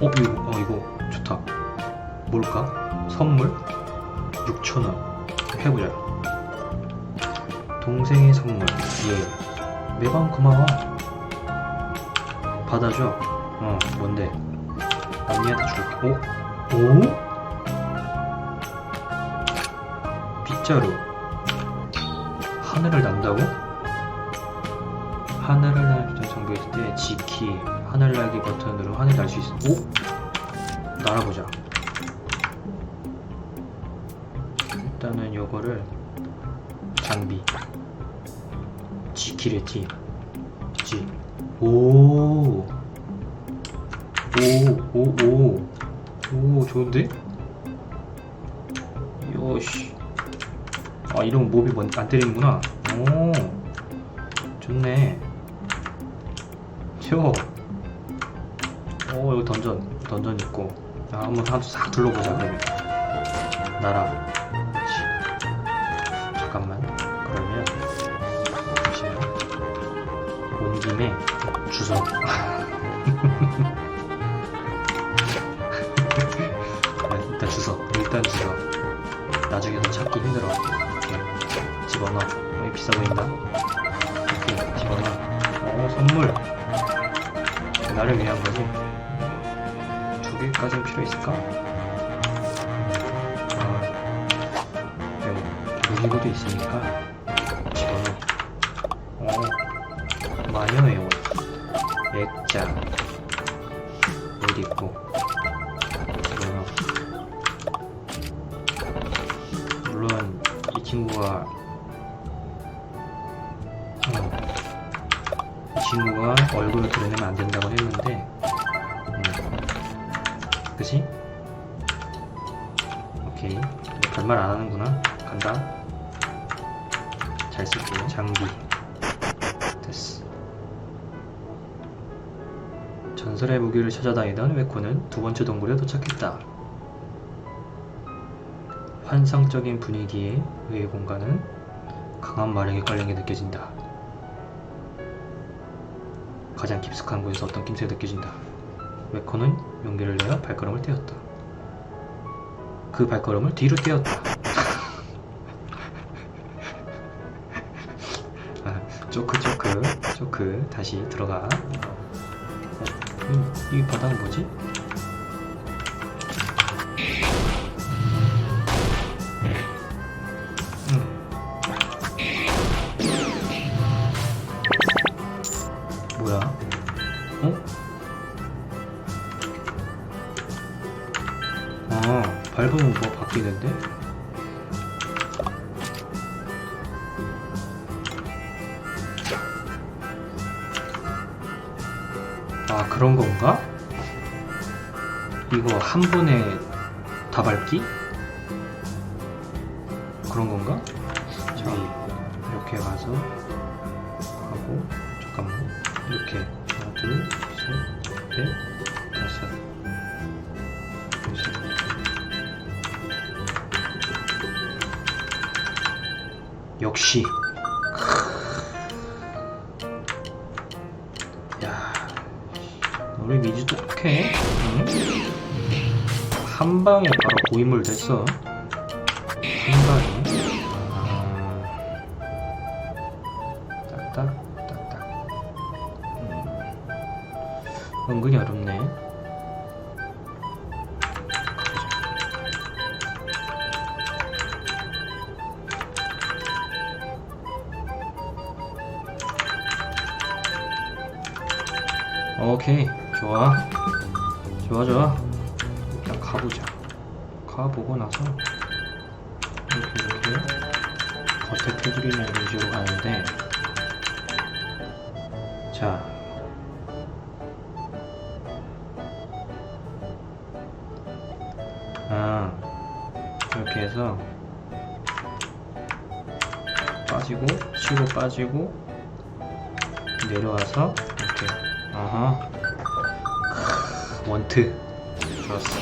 어 이거 어 이거 좋다. 뭘까? 선물? 6천 원. 해보자. 동생의 선물. 예. 매번 고마워. 받아줘. 어 뭔데? 언니한테 줄게. 오? 오? 빗자루. 하늘을 난다고? 하늘을 날때 정비했을 때 지키 하늘날기 버튼으로 하늘 날 수 있어. 오? 날아보자. 일단은 요거를 장비 지키랬지. 지. 오. 오, 오, 오. 오, 좋은데? 요시. 아, 이런 몹이 뭔, 안 때리는구나. 오. 좋네. 튀 어. 오, 여기 던전. 던전 있고. 아, 한번 한- 싹 둘러보자, 그러면. 나라. 그렇지. 잠깐만. 그러면. 잠시만. 온 김에 주소. 아, 일단 주소. 일단 주소. 나중에 더 찾기 힘들어. 집어넣어. 여기 비싸 보인다. 이렇게 집어넣어. 오, 선물. 나를 위한 거지. 두 개까지는 필요 있을까? 아, 여기 무기고도 있으니까 집어넣어. 어, 마녀의 옷. 액자. 옷 입고. 집어넣어. 물론, 이 친구가, 어, 이 친구가 얼굴을 드러내면 안 했는 별말 안 하는구나. 간다. 잘 쓸게요. 장비. 됐어. 전설의 무기를 찾아다니던 웨코는 두 번째 동굴에 도착했다. 환상적인 분위기에 의의 공간은 강한 마력이 깔린 게 느껴진다. 가장 깊숙한 곳에서 어떤 낌새가 느껴진다. 웨코는 용기를 내어 발걸음을 떼었다. 그 발걸음을 뒤로 떼었다. 아, 쪼크 쪼크 쪼크 다시 들어가. 어, 이, 이 바닥은 뭐지? 그런 건가? 이거 한 번에 다 밟기? 그런 건가? 저기, 이렇게 가서 하고, 잠깐만. 이렇게. 하나, 둘, 셋, 넷, 다섯. 여섯. 역시. 응? 한 방에 바로 고인물 됐어. 한 방에. 아, 딱딱, 딱딱. 음. 은근히 어렵네. 오케이 좋아. 좋아 좋아. 일단 가보자. 가보고 나서 이렇게 이렇게 겉에 테두리는 이런 식으로 가는데. 자. 아, 이렇게 해서 빠지고 치고 빠지고 내려와서 이렇게. 아하. 크, 원트. 좋았어.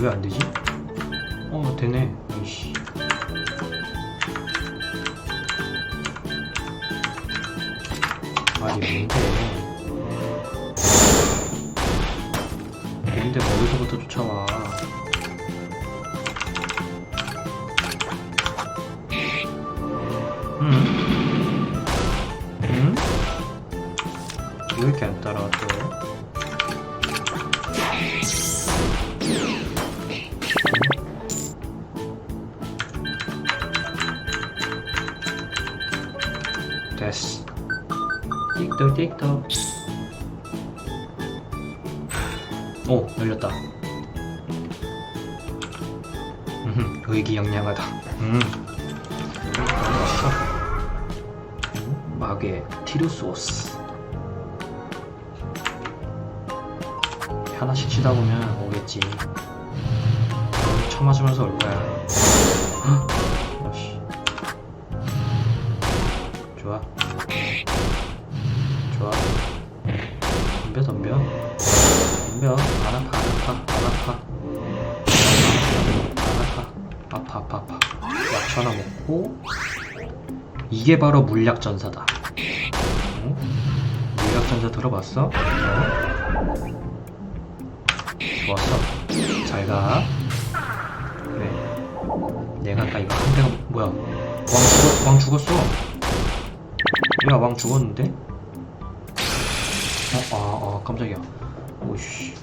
왜 안되지? 어 되네. 이씨. 아니 뭔데? 아닌데? 머리서부터 쫓아와. 틱톡. 오 열렸다. 음 의기양양하다. 음. 마계 티루소스. 하나씩 치다 보면 오겠지. 쳐맞으면서 올 거야. 이게 바로 물약전사다. 어? 물약전사 들어봤어? 어? 좋았어. 잘 가. 그래. 내가 아까 이거 한 대가 뭐야? 왕 죽었 왕 죽었어. 야, 왕 죽었는데? 어, 아, 아, 깜짝이야. 오이씨.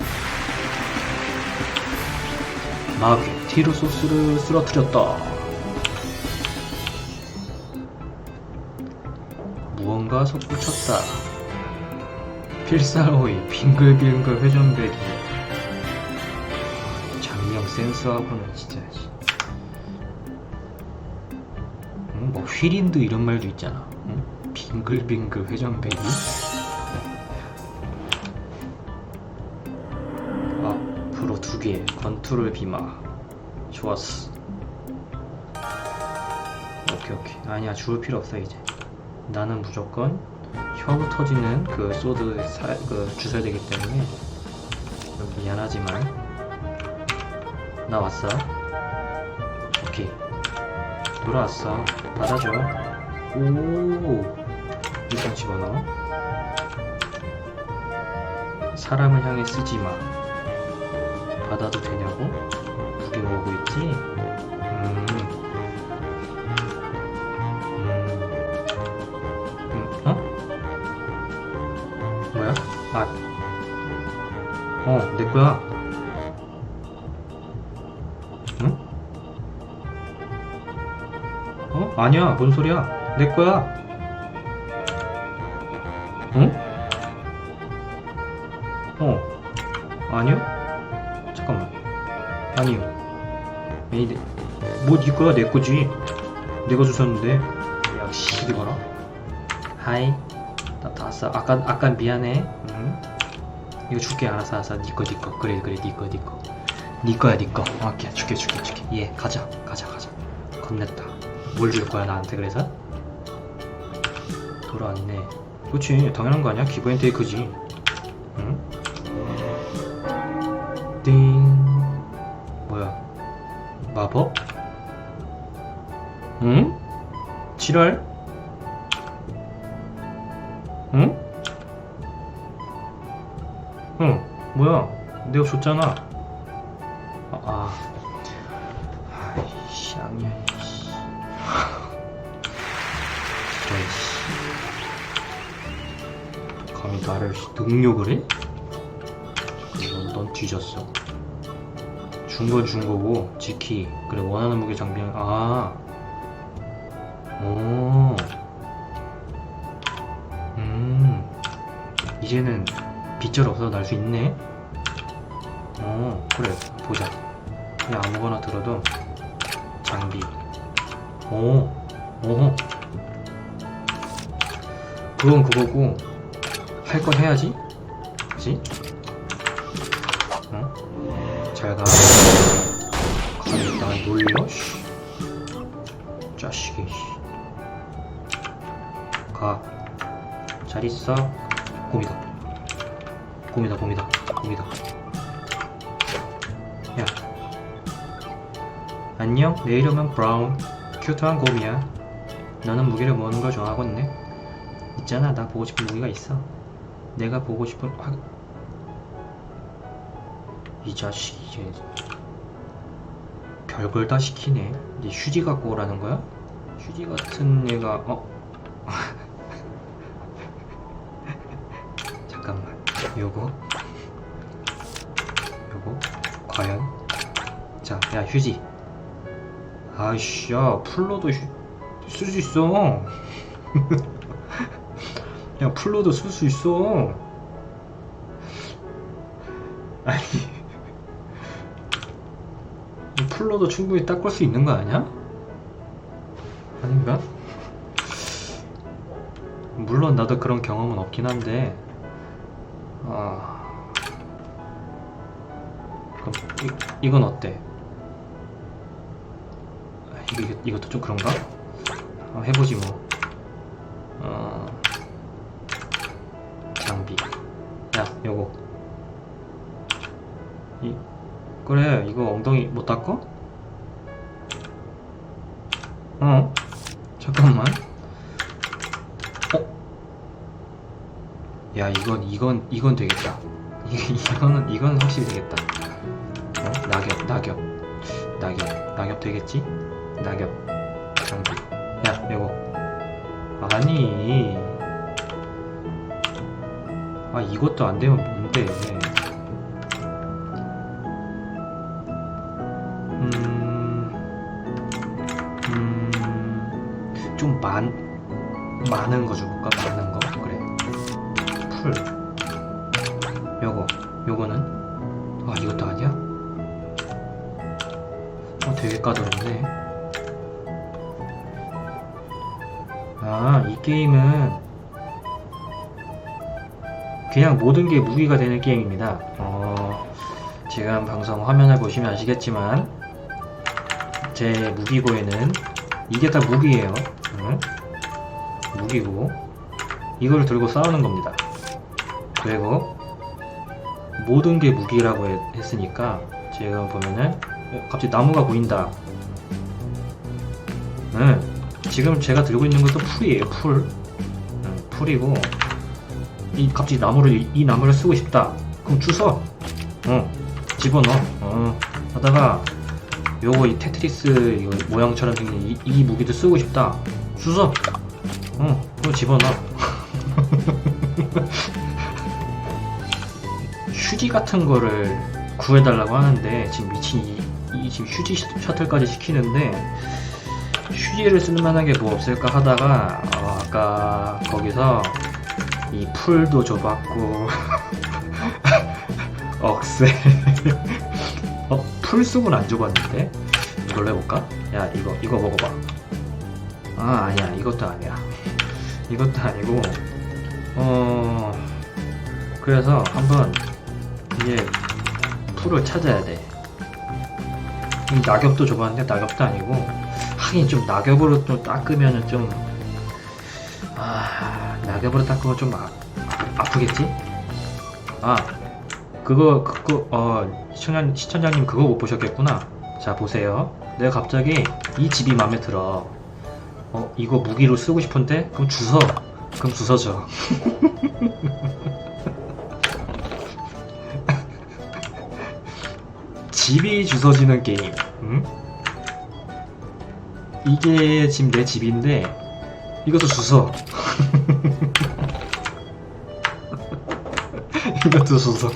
마귀 티르소스를 쓰러뜨렸다. 무언가 솟구쳤다. 필살호이 빙글빙글 회전배기. 장력 센스하고는 진짜. 응? 뭐 휘린드 이런 말도 있잖아. 응? 빙글빙글 회전배기. 앞으로 두 개, 건투를 비마. 좋았어. 오케이 오케이. 아니야 죽을 필요 없어 이제. 나는 무조건 혀부 터지는 그 소드 사, 그 주셔야 되기 때문에 미안하지만 나 왔어. 오케이. 돌아왔어. 받아줘. 오. 일단 집어넣어. 사람을 향해 쓰지 마. 받아도 되냐고? 두개 오고 있지? 뭐야? 아. 어, 내 거야. 응? 어? 아니야, 뭔 소리야? 내 거야. 응? 어, 아니요? 잠깐만. 아니요. 에이, 내, 뭐네 거야? 내 거지. 내가 주웠는데. 역시 이리 봐라. 하이. 왔어. 아까 아까 미안해. 응? 이거 줄게 알았어 알았어. 네 거, 네 거. 그래 그래 네 거, 네 거. 네 거야 네 거. 어, 오케이 줄게 줄게 줄게. 예, 가자 가자 가자. 겁냈다. 뭘 줄 거야 나한테 그래서? 돌아왔네. 그렇지 당연한 거 아니야? 기브 앤 테이크지. 응? 띵. 뭐야? 마법? 응? 지랄? 줬잖아. 아, 아. 아이씨, 아니야, 이씨. 아이씨. 감히 나를 능욕을 해? 이건 넌 뒤졌어. 준 건 준 거고, 지키. 그래, 원하는 무기 장비는, 아. 오. 음. 이제는 빗절 없어도 날 수 있네. 어, 그래. 보자. 그냥 아무거나 들어도 장비. 오, 오. 그건 그거고 할 건 해야지. 그치? 어? 잘 가. 감히 날 놀려? 씨. 자식이. 씨. 가. 잘 있어. 곰이다. 곰이다, 곰이다, 곰이다. 안녕, 내 이름은 브라운. 큐트한 곰이야. 너는 무기를 모으는 걸 좋아하겠네. 있잖아, 나 보고 싶은 무기가 있어. 내가 보고 싶은 화... 이 자식 이제 별걸 다 시키네. 이제 휴지 갖고 오라는 거야? 휴지 같은 애가 어? 잠깐만. 요거 요거 과연 자, 야 휴지. 아이씨, 야 풀로도 쓸 수 있어. 야 풀로도 쓸 수 있어. 아니 이 풀로도 충분히 닦을 수 있는 거 아니야? 아닌가? 물론 나도 그런 경험은 없긴 한데 아 그럼 이, 이건 어때? 아, 이거, 이것도 좀 그런가? 어, 해보지 뭐 어, 장비 야 요거 이 그래 이거 엉덩이 못 닦어? 어? 잠깐만 어? 야 이건 이건 이건 되겠다 이, 이거는 이건 확실히 되겠다 어? 낙엽 낙엽 낙엽 낙엽 되겠지? 낙엽 장비 야 요거 아니 아 이것도 안 되면 뭔데 음, 음, 좀 많, 많은 거 줘볼까? 많은 거. 그래. 풀. 요거. 요거는? 아, 이것도 아니야? 어, 되게 까다롭네. 아, 이 게임은 그냥 모든 게 무기가 되는 게임입니다. 어, 지금 방송 화면을 보시면 아시겠지만, 제 무기고에는 이게 다 무기예요. 응? 무기고 이걸 들고 싸우는 겁니다. 그리고 모든 게 무기라고 해- 했으니까 지금 보면은 어, 갑자기 나무가 보인다. 응. 지금 제가 들고 있는 것도 풀이에요. 풀. 응, 풀이고 이 갑자기 나무를 이, 이 나무를 쓰고 싶다. 그럼 주워. 어. 집어넣어. 어. 하다가 요거 이 테트리스 이거 모양처럼 생긴 이, 이 무기도 쓰고 싶다. 주워. 어, 그거 집어넣어. 휴지 같은 거를 구해달라고 하는데 지금 미친 이, 이 지금 휴지 셔- 셔틀까지 시키는데 휴지를 쓸 만한 게 뭐 없을까 하다가 어, 아까 거기서 이 풀도 줘봤고 억새 어? 풀숲은 안 줘봤는데? 이걸로 해볼까? 야 이거 이거 먹어봐 아 아니야 이것도 아니야 이것도 아니고 어 그래서 한번 이제 풀을 찾아야 돼이 낙엽도 줘봤는데 낙엽도 아니고 하긴 좀 낙엽으로 좀 닦으면은 좀 아, 낙엽으로 닦으면 좀 아, 아프겠지? 아, 그거, 그거, 어, 시청자, 시청자님 그거 못 보셨겠구나. 자, 보세요. 내가 갑자기 이 집이 마음에 들어. 어, 이거 무기로 쓰고 싶은데? 그럼 주워. 그럼 주워줘. 집이 주워지는 게임. 응? 이게 지금 내 집인데, 이것도 주워. 이것도 주워.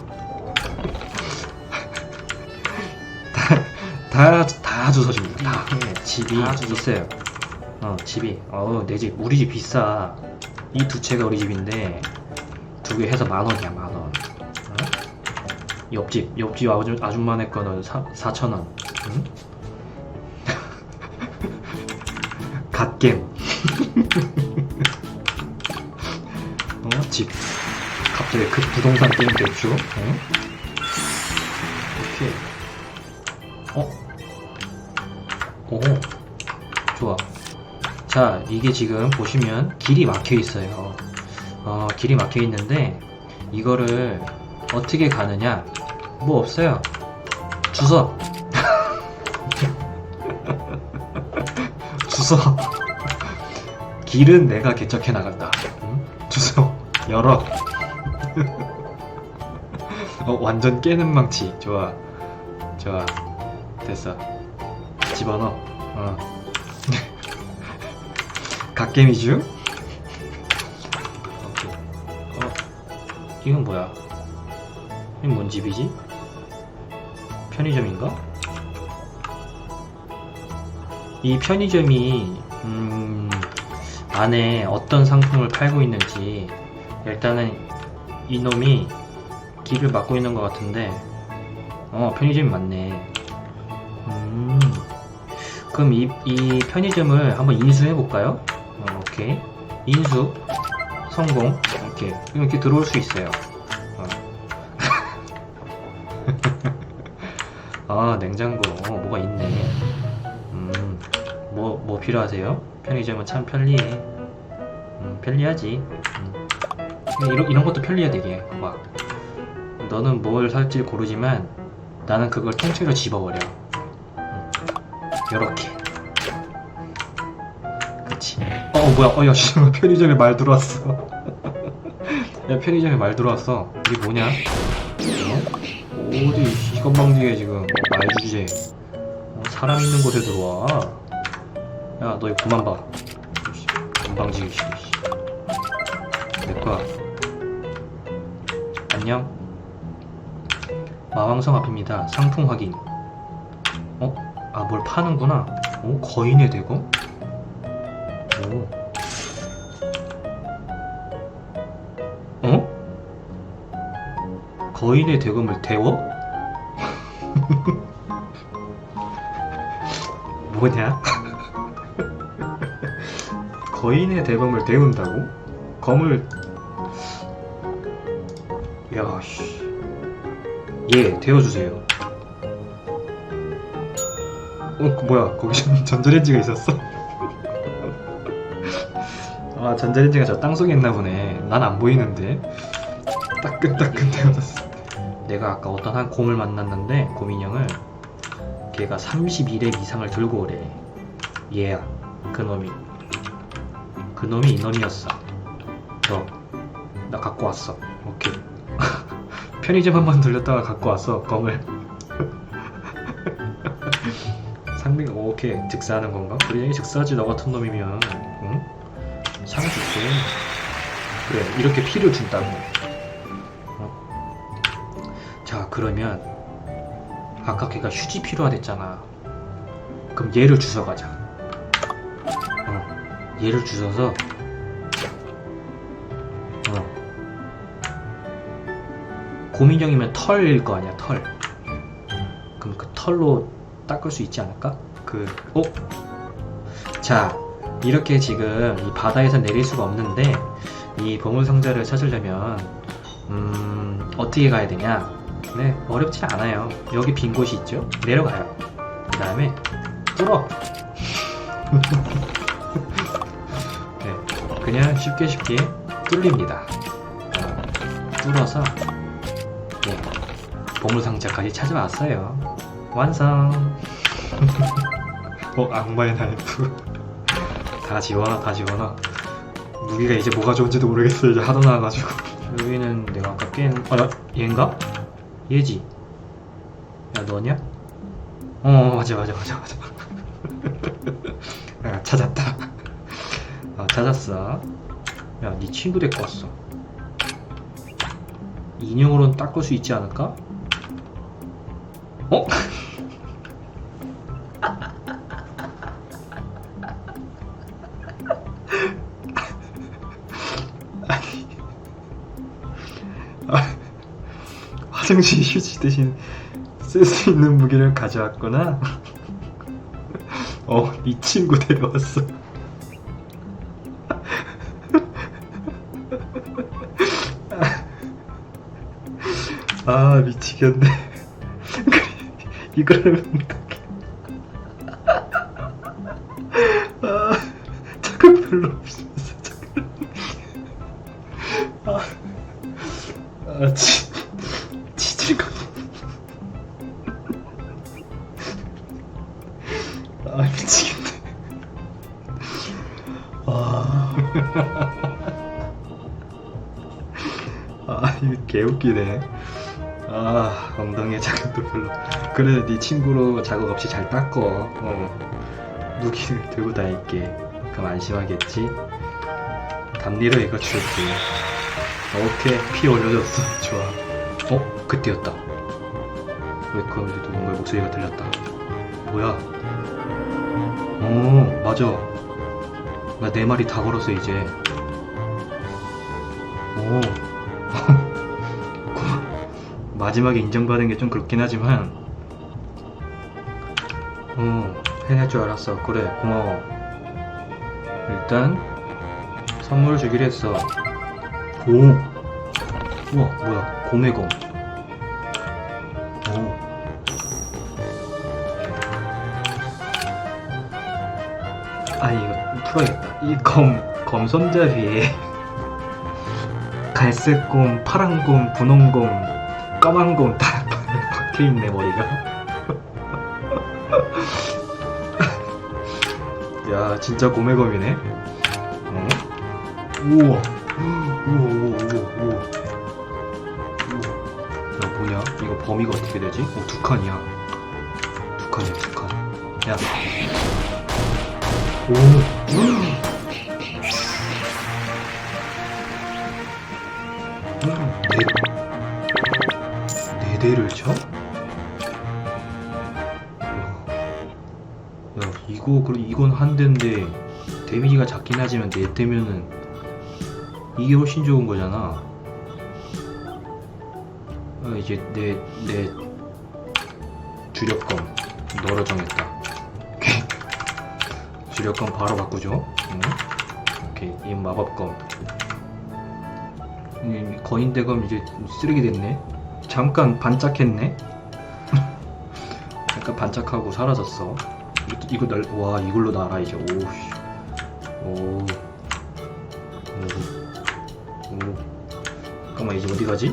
다, 다 주워집니다. 다. 집이 다. 있어요. 어, 집이. 어, 내 집. 우리 집 비싸. 이 두 채가 우리 집인데, 두 개 해서 만 원이야, 만 원. 어? 옆집, 옆집 아주, 아줌마네 거는 사, 4천 원. 응? 갓겜. 어, 집. 갑자기 그 부동산 게임 됐죠? 어? 오케이. 어? 오, 좋아. 자, 이게 지금 보시면 길이 막혀 있어요. 어, 길이 막혀 있는데, 이거를 어떻게 가느냐? 뭐 없어요. 주워. 주워. 길은 내가 개척해 나간다. 응? 주워. 열어. 어, 완전 깨는 망치. 좋아. 좋아. 됐어. 집어넣어. 어. 갓개미주? 오케이. 어, 이건 뭐야? 이건 뭔 집이지? 편의점인가? 이 편의점이 음, 안에 어떤 상품을 팔고 있는지. 일단은 이놈이 길을 막고 있는 것 같은데. 어 편의점이 맞네. 음. 그럼 이, 이 편의점을 한번 인수해 볼까요? 어, 오케이. 인수. 성공. 오케이 이렇게 들어올 수 있어요. 어. 아 냉장고. 어, 뭐가 있네. 음, 뭐, 뭐 필요하세요? 편의점은 참 편리해. 음, 편리하지. 음. 이런, 이런 것도 편리해 되게. 봐봐. 너는 뭘 살지 고르지만 나는 그걸 통째로 집어버려. 음. 요렇게. 그치. 어, 뭐야. 어, 야, 씨, 편의점에 말 들어왔어. 야, 편의점에 말 들어왔어. 이게 뭐냐? 어? 어디, 이건방지게 지금. 말 주제. 어, 사람 있는 곳에 들어와. 야, 너 이거 그만 봐. 씨, 건방지기 싫어. 씨. 내 거야. 안녕. 마왕성 앞입니다. 상품 확인. 어? 아, 뭘 파는구나. 오, 거인의 대검? 오. 어? 거인의 대검을 데워? 뭐냐? 거인의 대검을 데운다고? 검을 야씨. 예 데워주세요. 어 그 뭐야 거기 전- 전자레인지가 있었어? 아 전자레인지가 저 땅속에 있나 보네. 난 안 보이는데. 따끈따끈 데워졌어. 내가 아까 어떤 한 곰을 만났는데 곰인형을 걔가 31렙 이상을 들고 오래. 얘야 그놈이 그놈이 이놈이었어. 너 나 갖고 왔어. 오케이. 편의점 한번 들렸다가 갖고 왔어 검을. 상민가 오케이. 즉사하는 건가? 그래 즉사하지 너 같은 놈이면. 응? 상 줄게. 그래 이렇게 피를 준다고. 어? 자 그러면 아까 걔가 휴지 필요하댔잖아. 그럼 얘를 주워 가자. 어 얘를 주워서 어. 고민형이면 털일 거 아니야 털. 그럼 그 털로 닦을 수 있지 않을까? 그 어? 자 이렇게 지금 이 바다에서 내릴 수가 없는데 이 보물 상자를 찾으려면 음 어떻게 가야 되냐? 네 어렵지 않아요. 여기 빈 곳이 있죠? 내려가요. 그 다음에 뚫어. 네 그냥 쉽게 쉽게 뚫립니다. 어, 뚫어서 네 보물상자까지 찾아왔어요. 완성! 어 악마의 나이프 다 지워놔 다 지워놔. 무기가 이제 뭐가 좋은지도 모르겠어 이제 하도 나와가지고. 여기는 내가 아까 깬 어, 야, 얘인가? 얘지. 야 너냐? 어 맞아 맞아 맞아 맞아. 야, 찾았다. 어, 찾았어 야네 친구 데리고 왔어 인형으로는 닦을 수 있지 않을까? 어? 아, 화장실 휴지 대신 쓸 수 있는 무기를 가져왔구나. 어, 네 친구 데려왔어. 아, 미치겠네. 이거를 어 자극도 별로. 그래도 네 친구로 자극 없이 잘 닦어. 어. 무기를 들고 다닐게. 그럼 안심하겠지? 담리로 이거 줄게. 오케이. 피 올려줬어. 좋아. 어? 그때였다. 왜 그런데 누군가의 목소리가 들렸다. 뭐야? 어 맞아. 나네 마리 다 걸었어 이제. 오 마지막에 인정받은 게 좀 그렇긴 하지만 어 해낼 줄 알았어. 그래 고마워. 일단 선물 주기로 했어. 오 우와 뭐야. 고매검 오아 이거 풀어야겠다. 이 검 검손잡이에 갈색곰, 파란곰, 분홍곰, 까만 곰 다 박혀있네 머리가. 야 진짜 고매검이네. 어? 우와. 우와 우와 우와 우와. 우와. 야 뭐냐? 이거 범위가 어떻게 되지? 어, 두 칸이야. 두 칸이야 두칸야. 오 이거, 그럼 이건 한 대인데, 데미지가 작긴 하지만 네 대면은, 이게 훨씬 좋은 거잖아. 아, 이제 내, 내, 주력검, 너로 정했다. 주력검 바로 바꾸죠. 응? 오케이, 이 마법검. 음, 거인 대검 이제 쓰레기 됐네. 잠깐 반짝했네. 잠깐 반짝하고 사라졌어. 이거, 날, 와 이걸로 날아 이제. 오씨. 오. 오. 오. 잠깐만 이제 어디 가지?